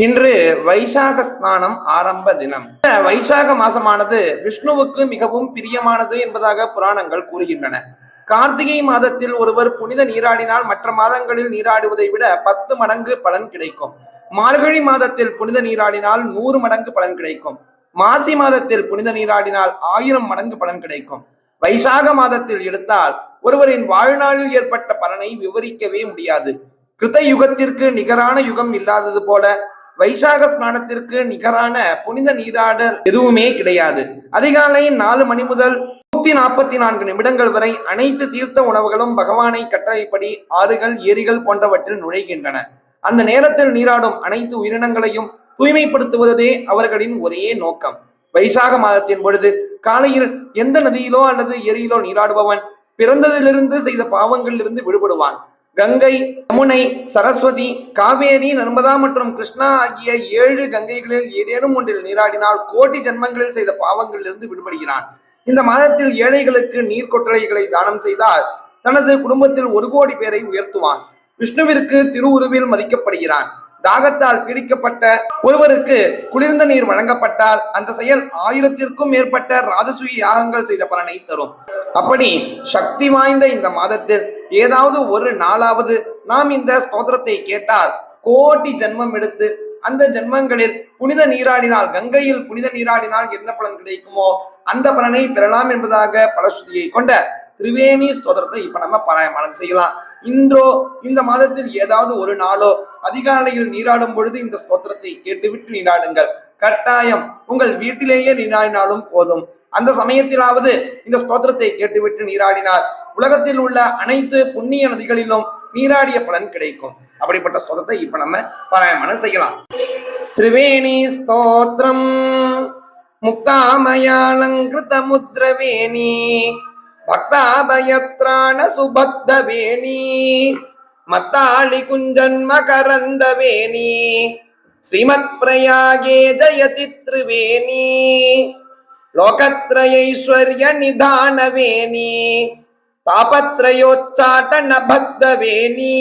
இன்று வைசாக ஸ்நானம் ஆரம்ப தினம். வைசாக மாசமானது விஷ்ணுவுக்கு மிகவும் பிரியமானது என்பதாக புராணங்கள் கூறுகின்றன. கார்த்திகை மாதத்தில் ஒருவர் புனித நீராடினால் மற்ற மாதங்களில் நீராடுவதை விட பத்து மடங்கு பலன் கிடைக்கும். மார்கழி மாதத்தில் புனித நீராடினால் நூறு மடங்கு பலன் கிடைக்கும். மாசி மாதத்தில் புனித நீராடினால் ஆயிரம் மடங்கு பலன் கிடைக்கும். வைசாக மாதத்தில் எடுத்தால் ஒருவரின் வாழ்நாளில் ஏற்பட்ட பலனை விவரிக்கவே முடியாது. கிருத யுகத்திற்கு நிகரான யுகம் இல்லாதது போல வைசாக ஸ்நானத்திற்கு நிகரான புனித நீராடல் எதுவுமே கிடையாது. அதிகாலை நாலு மணி முதல் நூத்தி நாற்பத்தி நான்கு நிமிடங்கள் வரை அனைத்து தீர்த்த உணவுகளும் பகவானை கட்டளைப்படி ஆறுகள் ஏரிகள் போன்றவற்றில் நுழைகின்றன. அந்த நேரத்தில் நீராடும் அனைத்து உயிரினங்களையும் தூய்மைப்படுத்துவதே அவர்களின் ஒரே நோக்கம். வைசாக மாதத்தின் பொழுது காலையில் எந்த நதியிலோ அல்லது ஏரியிலோ நீராடுபவன் பிறந்ததிலிருந்து செய்த பாவங்களிலிருந்து விடுபடுவான். கங்கை யமுனை சரஸ்வதி காவேரி நர்மதா மற்றும் கிருஷ்ணா ஆகிய ஏழு கங்கைகளில் ஏதேனும் ஒன்றில் நீராடினால் கோடி ஜென்மங்களில் செய்த பாவங்களிலிருந்து விடுபடுகிறான். இந்த மாதத்தில் ஏழைகளுக்கு நீர் கொட்டளைகளை தானம் செய்தால் தனது குடும்பத்தில் ஒரு கோடி பேரை உயர்த்துவான். விஷ்ணுவிற்கு திருவுருவில் மதிக்கப்படுகிறான். தாகத்தால் பீடிக்கப்பட்ட ஒருவருக்கு குளிர்ந்த நீர் வழங்கப்பட்டால் அந்த செயல் ஆயிரத்திற்கும் மேற்பட்ட ராஜசூய யாகங்கள் செய்த பலனை தரும். அப்படி சக்தி வாய்ந்த இந்த மாதத்தில் ஏதாவது ஒரு நாளாவது நாம் இந்த ஸ்தோத்திரத்தை கேட்டால் கோடி ஜென்மம் எடுத்து அந்த ஜென்மங்களில் புனித நீராடினால் கங்கையில் புனித நீராடினால் என்ன பலன் கிடைக்குமோ அந்த பலனை பெறலாம் என்பதாக பலஸ்ருதியை கொண்ட திரிவேணி ஸ்தோத்திரத்தை இப்ப நம்ம பாராயணம் செய்யலாம். இன்றோ இந்த மாதத்தில் ஏதாவது ஒரு நாளோ அதிகாலையில் நீராடும் பொழுது இந்த ஸ்தோத்திரத்தை கேட்டுவிட்டு நீராடுங்கள். கட்டாயம் உங்கள் வீட்டிலேயே நீராடினாலும் போதும். அந்த சமயத்திலாவது இந்த ஸ்தோத்திரத்தை கேட்டுவிட்டு நீராடினால் உலகத்தில் உள்ள அனைத்து புண்ணிய நதிகளிலும் நீராடிய பலன் கிடைக்கும். அப்படிப்பட்ட ஸ்தோத்திரத்தை இப்ப நம்ம பாராயணம் செய்யலாம். திரிவேணி ஸ்தோத்திரம். முக்தாமயாலங்கிருத முத்ரவேணி பக்தாபயத்ராண சுபக்தவேணி. மத்தாளி குஞ்சன்ம கரந்தவேணி ஸ்ரீமத் பிரயாகே ஜயதி திரிவேணி. லோகத்ரயைஸ்வர்ய நிதானவேணி தாபத்ரயோச்சாட்டன பக்தவேணி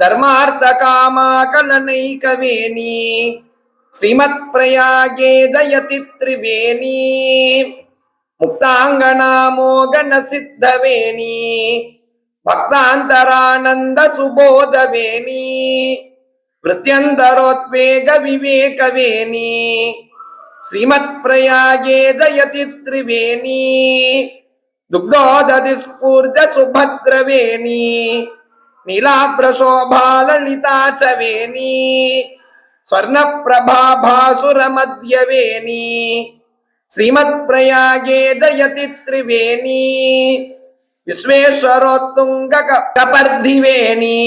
தர்மார்த்த காமாகலனைகவேணி ஸ்ரீமத் பிரயாகே ஜயதி திரிவேணி முக்தாங்கனாமோகன சித்தவேணி பக்தாந்தரானந்த சுபோதவேணி விருத்தியந்தரோத்வேக శ్రీమత్ ప్రయాగే దయతి త్రివేణి దుగ్ధోదతి స్ఫూర్జ సుభద్రవేణి నీలాభ్రశోభాలలితా చ వేణి శ్రీమత్ ప్రయాగే దయతి త్రివేణి విశ్వేశ్వరోత్తుంగ కపర్ధివేణి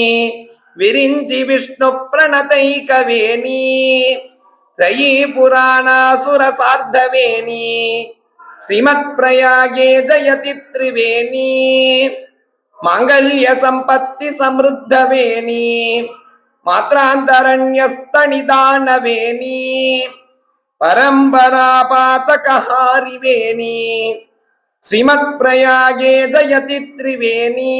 విరించి విష్ణు ప్రణతైకవేణి त्रयी पुराणासुरसार्धवेणी श्रीमत्प्रयागे जयति त्रिवेणी माङ्गल्यसम्पत्तिसमृद्धवेणी मात्रान्तरण्यस्तनिदानवेणी परम्परापातकहारिवेणी श्रीमत्प्रयागे जयति त्रिवेणी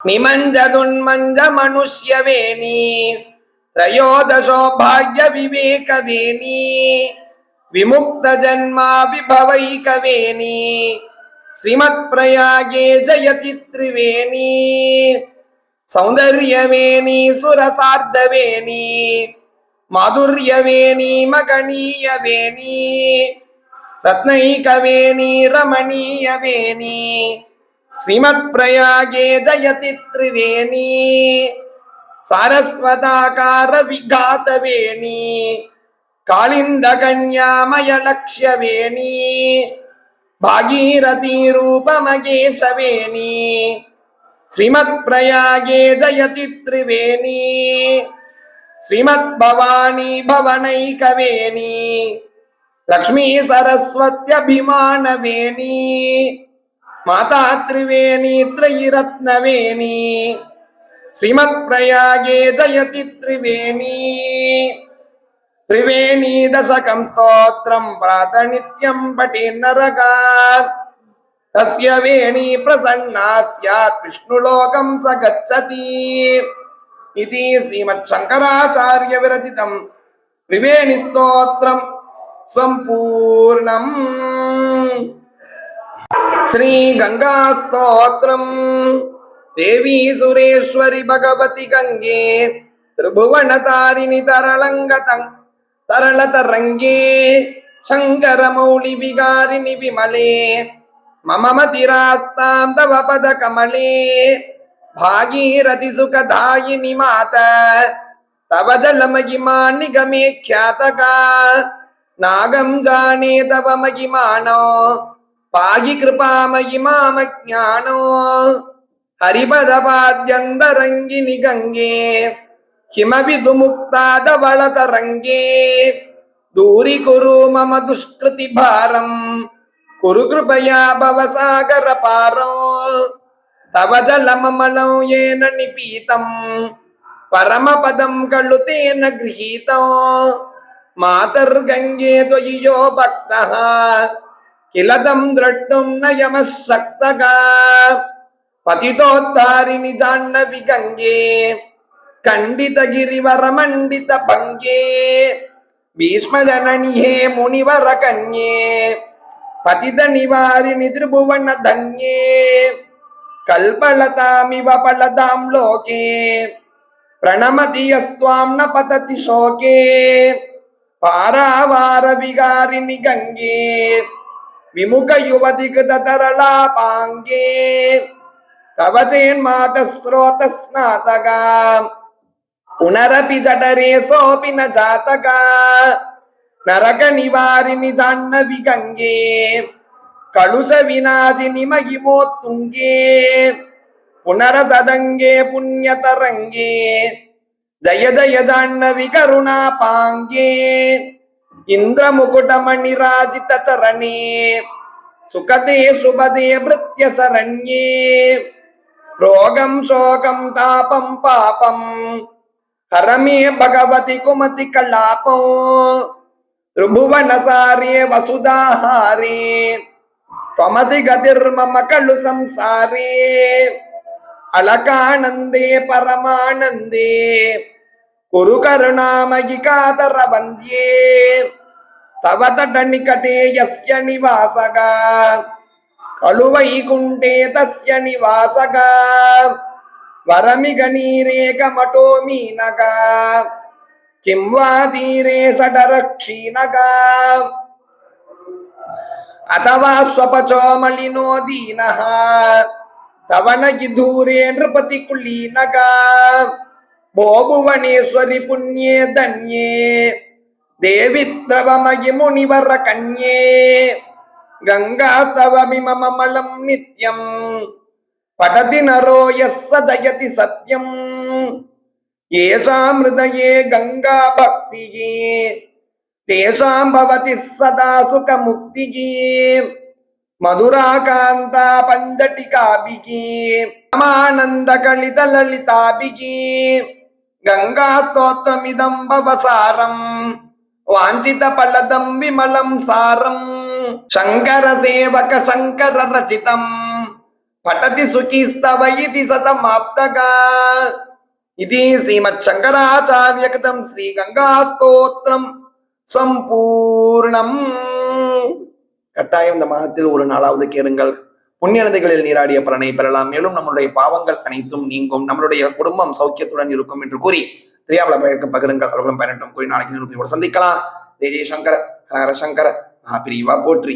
निमञ्जदुन्मञ्जमनुष्यवेणी त्रयोदशो भाग्यविवेकवेणी विमुक्तजन्मा विभवैकवेणी श्रीमत्प्रयागे जयति त्रिवेणी सौन्दर्यवेणी सुरसार्धवेणी माधुर्यवेणी मगणीयवेणी रत्नैकवेणी रमणीयवेणी श्रीमत्प्रयागे जयति त्रिवेणी ಸಾರಸ್ವತಾಕಾರ ವಿಘಾತವೇಣಿ ಕಾಳಿಂದ ಕನ್ಯಾಮಯ ಲಕ್ಷ್ಯವೇಣಿ ಭಾಗೀರಥಿ ರೂಪ ಮಗೇಶವೇಣಿ ಶ್ರೀಮತ್ ಪ್ರಯಾಗೇ ದಯತಿ ತ್ರಿವೇಣಿ ಶ್ರೀಮತ್ ಭವಾನಿ ಭವನೈಕವೇಣಿ ಲಕ್ಷ್ಮೀ ಸರಸ್ವತ್ಯಭಿಮಾನವೇಣಿ ಮಾತಾ ತ್ರಿವೇಣಿ ತ್ರಯಿರತ್ನವೇಣಿ శ్రీమత్ ప్రయాగే జయతి త్రివేణీ త్రివేణీ దశకం స్తోత్రం ప్రాత నిత్యం పటి నరగా తస్య వేణీ ప్రసన్నా స్యాత్ విష్ణులోకం స గచ్చతి ఇది శ్రీమత్ శంకరాచార్య విరచితం త్రివేణి స్తోత్రం సంపూర్ణం శ్రీ గంగా స్తోత్రం தேவி சுரேஸ்வரி பகவதி கங்கே திரிபுவன தாரிணி தரளங்கதங் தரள தரங்கே சங்கர மௌலி விகாரிணி விமலே மமமதிராஸ்தாம் தவ பத கமலே भागीरथि सुखदायिनि मात तव जलमहिमा निगमे ख्यातका नागं जाने तव महिमानो पाहि कृपा महिमामज्ञानो హరిపదపాద్యంతరంగిని గంగే కిమపి దుముక్తాదవళతరంగే దూరి కురు మమ దుష్కృతి భారం కురు కృపయా భవ సాగర పారో. తవ జలమమలం ఏన నిపీతం పరమ పదం కళ్ళు తేన గృహీతం. మాతర్గంగే త్వయో భక్త కిలదం ద్రట్టుం నయమశక్తగా. ಪತಿತೋತ್ತಾರಿಣಿ ಜಾಹ್ನವಿ ಗಂಗೆ ಖಂಡಿತ ಗಿರಿವರ ಮಂಡಿತ ಭಂಗೆ ಭೀಷ್ಮ ಜನನಿಯೇ ಮುನಿವರ ಕನ್ಯೆ ಪತಿತ ನಿವಾರಿಣಿ ತ್ರಿಭುವನ ಧನ್ಯೆ ಕಲ್ಪಳತಾಮಿವ ಫಲದಾಂ ಲೋಕೆ ಪ್ರಣಮತಿಯಸ್ತ್ವಾಂ ನ ಪತತಿ ಶೋಕೆ ಪಾರಾವಾರ ವಿಗಾರಿಣಿ ಗಂಗೆ ವಿಮುಖ ಯುವತಿ ತರಳಾ ಪಾಂಗೆ तव चेन्मातस्रोतस्नातका पुनरपि जठरे सोऽपि न जातका नरकनिवारिणि जाह्नवि गङ्गे कलुषविनाशिनि महिमोत्तुङ्गे पुनरसदङ्गे पुण्यतरङ्गे जय जय जाह्नवि करुणापाङ्गे इन्द्रमुकुटमणिराजितचरणे सुखदे शुभदे भृत्यशरण्ये రోగం శోకం తాపం పాపం. హరమే భగవతి కుమతి కళాపం. త్రిభువన సారే వసుధాహారే. త్వమసి గతిర్మమ కలు సంసారే. అలకానందే పరమానందే. కురు కరుణామయి కాతర వంద్యే తవ తట నికటే యస్య నివాసగా. కలు వైకుంఠే తస్య నివాసగా వరమిగ నీరేకమటో మీనగా కిం వా తీరే సటరక్షీణగా అథవా స్వపచో మలినో దీనః. తవనగి దూరే నృపతి కులీనగా భోభువనేశ్వరి పుణ్యే ధన్యే. దేవి ద్రవమయి మునివర కన్యే. గంగాస్తవమిమమలం నిత్యం పఠతి నరో యస్స జయతి సత్యం. ఏషాం హృదయే గంగా భక్తి తేషాం భవతి సదా సుఖముక్తి మధురాకాంత పంజటికాభికి రమానంద కలిత లలితాభికి గంగా స్తోత్రమిదం భవసారం. వాంఛిత ఫలదం విమలం సారం. शङ्कर सेवक शङ्कर रचितम् पठति सुखीस्तव इति सतमाप्तगा इति श्रीमच्छङ्कराचार्यकृतं श्रीगङ्गास्तोत्रम् சம்பூர்ணம் கட்டாயம் இந்த மாதத்தில் ஒரு நாளாவது கேளுங்கள் புண்ணியனதைகளில் நீராடிய பலனை பெறலாம் மேலும் நம்மளுடைய பாவங்கள் அனைத்தும் நீங்கும் நம்மளுடைய குடும்பம் சௌக்கியத்துடன் இருக்கும் என்று கூறி திரியாவள பழக்க பகிருங்கள் அவர்களும் பயனட்டும் கூறி நாளைக்கு நிரூபியோடு சந்திக்கலாம் ஜெய் ஜெய்சங்கர் ஹரஹர சங்கர் மகாபிரிவா போற்றி.